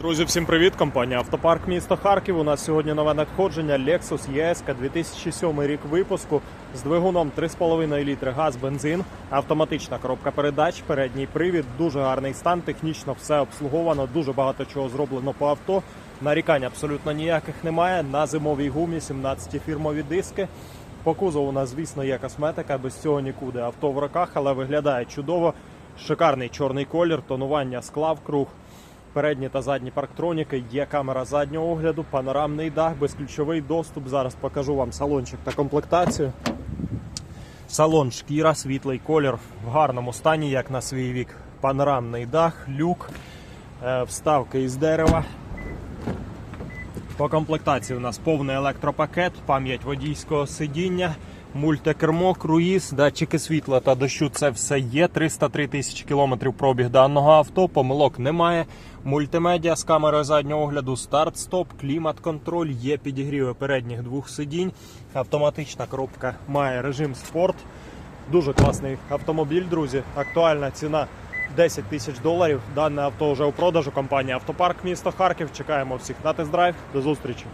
Друзі, всім привіт! Компанія Автопарк місто Харків. У нас сьогодні нове надходження Lexus ES 2007 рік випуску з двигуном 3,5 літри газ, бензин, автоматична коробка передач, передній привід, дуже гарний стан, технічно все обслуговано, дуже багато чого зроблено по авто. Нарікань абсолютно ніяких немає. На зимовій гумі 17 фірмові диски. По кузову у нас, звісно, є косметика, без цього нікуди. Авто в роках, але виглядає чудово. Шикарний чорний колір, тонування скла в круг. Передні та задні парктроніки, є камера заднього огляду, панорамний дах, безключовий доступ. Зараз покажу вам салончик та комплектацію. Салон шкіра, світлий колір в гарному стані, як на свій вік. Панорамний дах, люк, е, вставки із дерева. По комплектації у нас повний електропакет, пам'ять водійського сидіння, мультикермо, круїз, датчики світла та дощу. Це все є. 303 тисячі кілометрів пробіг даного авто. Помилок немає. Мультимедіа з камерою заднього огляду, старт-стоп, клімат-контроль, є підігріви передніх двох сидінь. Автоматична коробка має режим спорт. Дуже класний автомобіль, друзі. Актуальна ціна 10 тисяч доларів. Дане авто вже у продажу. Компанія Автопарк місто Харків. Чекаємо всіх на тест-драйв. До зустрічі.